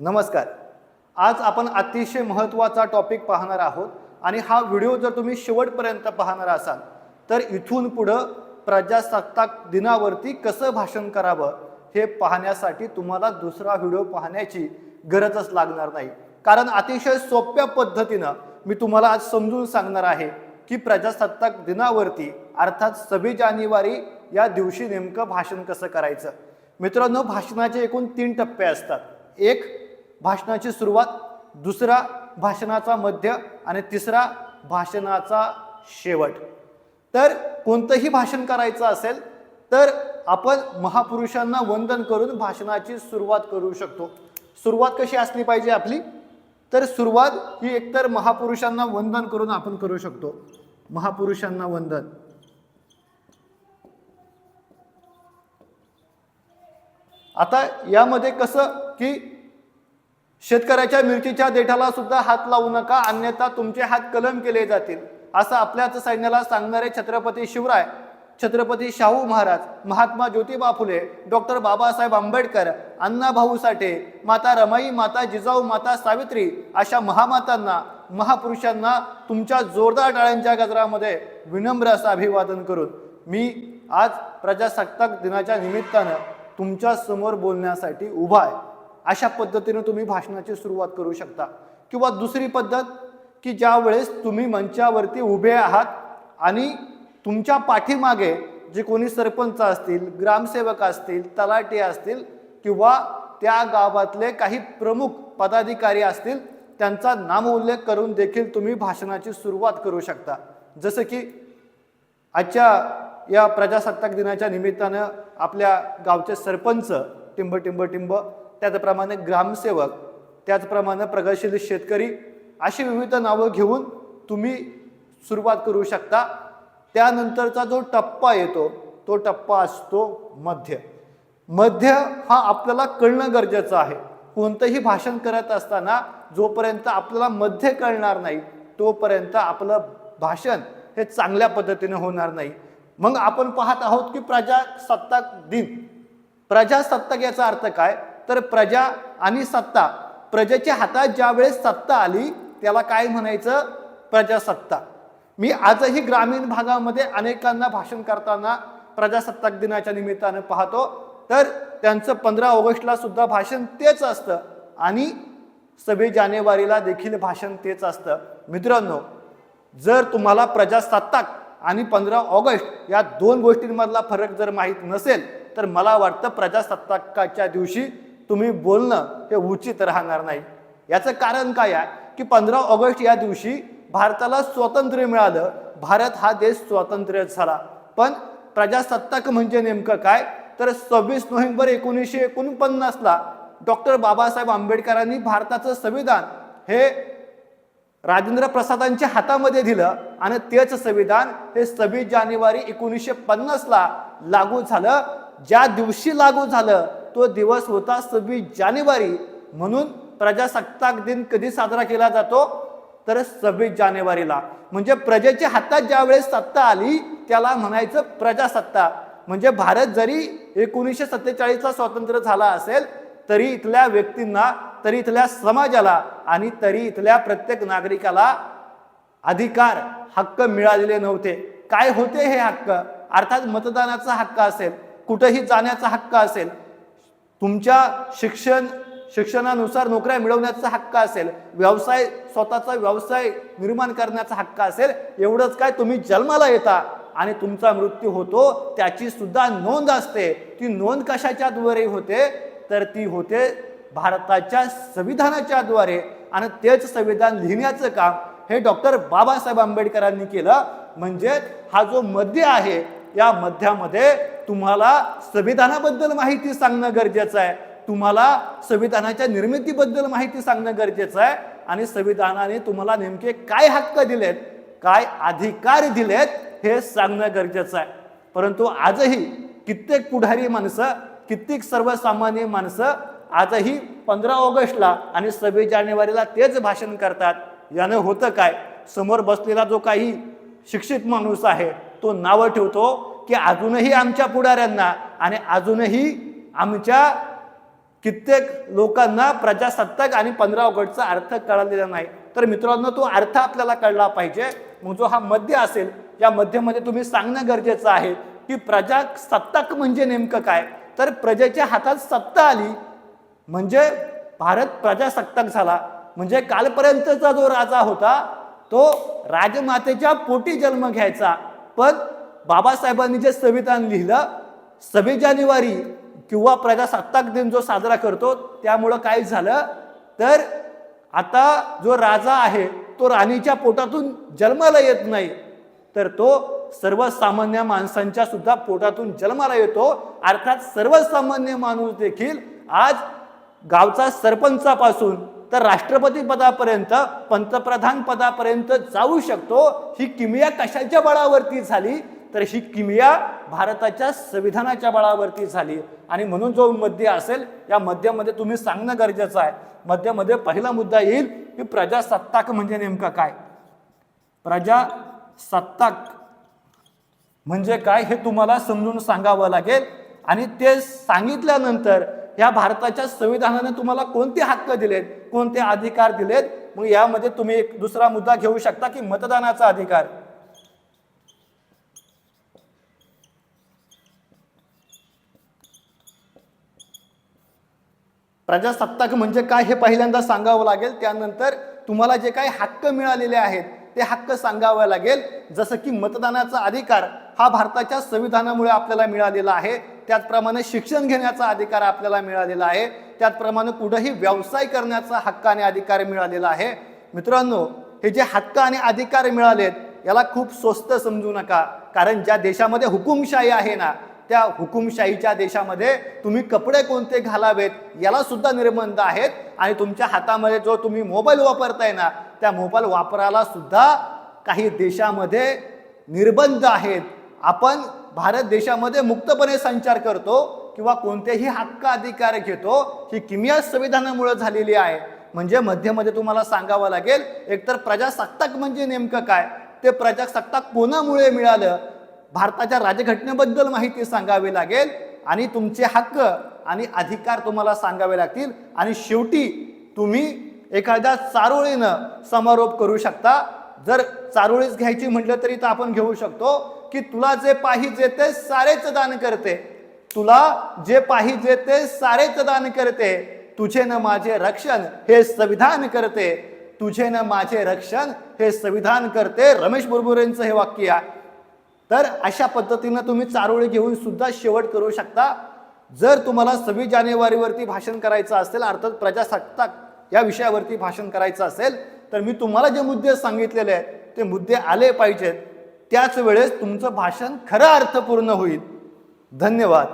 नमस्कार. आज आपण अतिशय महत्त्वाचा टॉपिक पाहणार आहोत आणि हा व्हिडिओ जर तुम्ही शेवटपर्यंत पाहणार असाल तर इथून पुढं प्रजासत्ताक दिनावरती कसं भाषण करावं हे पाहण्यासाठी तुम्हाला दुसरा व्हिडिओ पाहण्याची गरजच लागणार नाही. कारण अतिशय सोप्या पद्धतीनं मी तुम्हाला आज समजून सांगणार आहे की प्रजासत्ताक दिनावरती अर्थात सव्वीस जानेवारी या दिवशी नेमकं भाषण कसं करायचं? मित्रांनो भाषणाचे एकूण तीन टप्पे असतात. एक भाषणाची सुरुवात दुसरा भाषणाचा मध्य आणि तिसरा भाषणाचा शेवट. तर कोणतंही भाषण करायचं असेल तर आपण महापुरुषांना वंदन करून भाषणाची सुरुवात करू शकतो. सुरुवात कशी असली पाहिजे आपली? तर सुरुवात ही एकतर महापुरुषांना वंदन करून आपण करू शकतो. महापुरुषांना वंदन. आता यामध्ये कसं की शेतकऱ्याच्या मिरचीच्या देठाला सुद्धा हात लावू नका अन्यथा तुमचे हात कलम केले जातील. असं आपल्याच सैन्याला सांगणारे छत्रपती शिवराय छत्रपती शाहू महाराज महात्मा ज्योतिबा फुले डॉक्टर बाबासाहेब आंबेडकर अण्णाभाऊ साठे माता रमाई माता जिजाऊ माता सावित्री अशा महामातांना महापुरुषांना तुमच्या जोरदार टाळ्यांच्या गजरामध्ये विनम्र असं अभिवादन करून मी आज प्रजासत्ताक दिनाच्या निमित्तानं तुमच्यासमोर बोलण्यासाठी उभा आहे. अशा पद्धतीने तुम्ही भाषणाची सुरुवात करू शकता. किंवा दुसरी पद्धत की ज्या वेळेस तुम्ही मंचावरती उभे आहात आणि तुमच्या पाठीमागे जे कोणी सरपंच असतील ग्रामसेवक असतील तलाठी असतील किंवा त्या गावातले काही प्रमुख पदाधिकारी असतील त्यांचा नामोल्लेख करून देखील तुम्ही भाषणाची सुरुवात करू शकता. जसं की आजच्या या प्रजासत्ताक दिनाच्या निमित्तानं आपल्या गावचे सरपंच टिंब टिंब टिंब त्याचप्रमाणे ग्रामसेवक त्याचप्रमाणे प्रगतशील शेतकरी अशी विविध नावं घेऊन तुम्ही सुरुवात करू शकता. त्यानंतरचा जो टप्पा येतो तो टप्पा असतो मध्य. मध्य हा आपल्याला कळणं गरजेचं आहे. कोणतंही भाषण करत असताना जोपर्यंत आपल्याला मध्य कळणार नाही तोपर्यंत आपलं भाषण हे चांगल्या पद्धतीने होणार नाही. मग आपण पाहत आहोत की प्रजासत्ताक दिन. प्रजासत्ताक याचा अर्थ काय? तर प्रजा आणि सत्ता. प्रजेच्या हातात ज्या वेळेस सत्ता आली त्याला काय म्हणायचं? प्रजासत्ताक मी आजही ग्रामीण भागामध्ये अनेकांना भाषण करताना प्रजासत्ताक दिनाच्या निमित्तानं पाहतो. तर त्यांचं पंधरा ऑगस्टला सुद्धा भाषण तेच असतं. आणि सव्वीस जानेवारीला देखील भाषण तेच असतं. मित्रांनो जर तुम्हाला प्रजासत्ताक आणि पंधरा ऑगस्ट या दोन गोष्टींमधला फरक जर माहीत नसेल तर मला वाटतं प्रजासत्ताकाच्या दिवशी तुम्ही बोलणं हे उचित राहणार नाही. याचं कारण काय आहे? की पंधरा ऑगस्ट या दिवशी भारताला स्वातंत्र्य मिळालं. भारत हा देश स्वातंत्र्य झाला. पण प्रजासत्ताक म्हणजे नेमकं काय? तर सव्वीस नोव्हेंबर एकोणीसशे एकोणपन्नासला डॉक्टर बाबासाहेब आंबेडकरांनी भारताचं संविधान हे राजेंद्र प्रसादांच्या हातामध्ये दिलं आणि तेच संविधान हे सव्वीस जानेवारी एकोणीसशे पन्नासला लागू झालं. ज्या दिवशी लागू झालं तो दिवस होता सव्वीस जानेवारी. म्हणून प्रजासत्ताक दिन कधी साजरा केला जातो? तर सव्वीस जानेवारीला. म्हणजे प्रजेच्या हातात ज्यावेळेस सत्ता आली त्याला म्हणायचं प्रजासत्ता. म्हणजे भारत जरी एकोणीसशे सत्तेचाळीसला स्वातंत्र्य झाला असेल तरी इथल्या व्यक्तींना तरी इथल्या समाजाला आणि तरी इथल्या प्रत्येक नागरिकाला अधिकार हक्क मिळालेले नव्हते. काय होते हे हक्क? अर्थात मतदानाचा हक्क असेल कुठंही जाण्याचा हक्क असेल तुमच्या शिक्षण शिक्षणानुसार नोकऱ्या मिळवण्याचा हक्क असेल व्यवसाय स्वतःचा व्यवसाय निर्माण करण्याचा हक्क असेल एवढंच काय तुम्ही जन्माला येता आणि तुमचा मृत्यू होतो त्याची सुद्धा नोंद असते. ती नोंद कशाच्याद्वारे होते? तर ती होते भारताच्या संविधानाच्याद्वारे आणि तेच संविधान लिहिण्याचं काम हे डॉक्टर बाबासाहेब आंबेडकरांनी केलं. म्हणजे हा जो मध्य आहे या मध्यामध्ये तुम्हाला संविधानाबद्दल माहिती सांगणं गरजेचं आहे. तुम्हाला संविधानाच्या निर्मितीबद्दल माहिती सांगणं गरजेचं आहे. आणि संविधानाने तुम्हाला नेमके काय हक्क दिलेत काय अधिकार दिलेत हे सांगणं गरजेचं आहे. परंतु आजही कित्येक पुढारी माणसं कित्येक सर्वसामान्य माणसं आजही पंधरा ऑगस्टला आणि सव्वीस जानेवारीला तेच भाषण करतात. यानं होतं काय? समोर बसलेला जो काही शिक्षित माणूस आहे तो नावं ठेवतो की अजूनही आमच्या पुढाऱ्यांना आणि अजूनही आमच्या कित्येक लोकांना प्रजासत्ताक आणि पंधरा ऑगस्टचा अर्थ कळलेला नाही. तर मित्रांनो तो अर्थ आपल्याला कळला पाहिजे. मग जो हा मध्य असेल या मध्यमध्ये तुम्ही सांगणं गरजेचं आहे की प्रजासत्ताक म्हणजे नेमकं काय? तर प्रजेच्या हातात सत्ता आली म्हणजे भारत प्रजासत्ताक झाला. म्हणजे कालपर्यंतचा जो राजा होता तो राजमातेच्या पोटी जन्म घ्यायचा. पण बाबासाहेबांनी जे संविधान लिहिलं सव्वीस जानेवारी किंवा प्रजासत्ताक दिन जो साजरा करतो त्यामुळं काय झालं? तर आता जो राजा आहे तो राणीच्या पोटातून जन्माला येत नाही. तर तो सर्वसामान्य माणसांच्या सुद्धा पोटातून जन्माला येतो. अर्थात सर्वसामान्य माणूस देखील आज गावचा सरपंचापासून तर राष्ट्रपती पदापर्यंत पंतप्रधान पदापर्यंत जाऊ शकतो. ही किमिया कशाच्या बळावरती झाली? तर ही किमिया भारताच्या संविधानाच्या बळावरती झाली. आणि म्हणून जो मध्य असेल या मध्यामध्ये तुम्ही सांगणं गरजेचं आहे. मध्यामध्ये पहिला मुद्दा येईल की प्रजासत्ताक म्हणजे नेमकं काय? प्रजासत्ताक म्हणजे काय हे तुम्हाला समजून सांगावं लागेल. आणि ते सांगितल्यानंतर या भारताच्या संविधानाने तुम्हाला कोणते हक्क दिलेत कोणते अधिकार दिलेत? मग यामध्ये तुम्ही एक दुसरा मुद्दा घेऊ शकता की मतदानाचा अधिकार. प्रजासत्ताक म्हणजे काय हे पहिल्यांदा सांगावं लागेल. त्यानंतर तुम्हाला जे काही हक्क मिळालेले आहेत ते हक्क सांगावं लागेल. जसं की मतदानाचा अधिकार हा भारताच्या संविधानामुळे आपल्याला मिळालेला आहे. त्याचप्रमाणे शिक्षण घेण्याचा अधिकार आपल्याला मिळालेला आहे. त्याचप्रमाणे कुठंही व्यवसाय करण्याचा हक्क आणि अधिकार मिळालेला आहे. मित्रांनो हे जे हक्क आणि अधिकार मिळालेत याला खूप स्वस्त समजू नका. कारण ज्या देशामध्ये हुकुमशाही आहे ना त्या हुकुमशाहीच्या देशामध्ये तुम्ही कपडे कोणते घालावेत याला सुद्धा निर्बंध आहेत. आणि तुमच्या हातामध्ये जो तुम्ही मोबाईल वापरताय ना त्या मोबाईल वापराला सुद्धा काही देशामध्ये निर्बंध आहेत. आपण भारत देशामध्ये मुक्तपणे संचार करतो किंवा कोणतेही हक्क अधिकार घेतो ही किमिया संविधानामुळे झालेली आहे. म्हणजे मध्यमध्ये तुम्हाला सांगावं लागेल एकतर प्रजासत्ताक म्हणजे नेमकं काय? ते प्रजासत्ताक कोणामुळे मिळालं? भारताच्या राजघटनेबद्दल माहिती सांगावी लागेल आणि तुमचे हक्क आणि अधिकार तुम्हाला सांगावे लागतील आणि शेवटी तुम्ही एखाद्या चारोळीनं समारोप करू शकता. जर चारोळीच घ्यायची म्हटलं तरी तर आपण घेऊ शकतो की तुला जे पाहिजे ते सारेच दान करते. तुला जे पाहिजे ते सारेच दान करते. तुझे न माझे रक्षण हे संविधान करते. तुझे न माझे रक्षण हे संविधान करते. रमेश बुरबुरेंचं हे वाक्य आहे. तर अशा पद्धतीनं तुम्ही चारोळी घेऊन सुद्धा शेवट करू शकता. जर तुम्हाला सव्वीस जानेवारीवरती भाषण करायचं असेल अर्थात प्रजासत्ताक या विषयावरती भाषण करायचं असेल तर मी तुम्हाला जे मुद्दे सांगितलेले आहेत ते मुद्दे आले पाहिजेत. त्याच वेळेस तुमचं भाषण खरं अर्थपूर्ण होईल. धन्यवाद.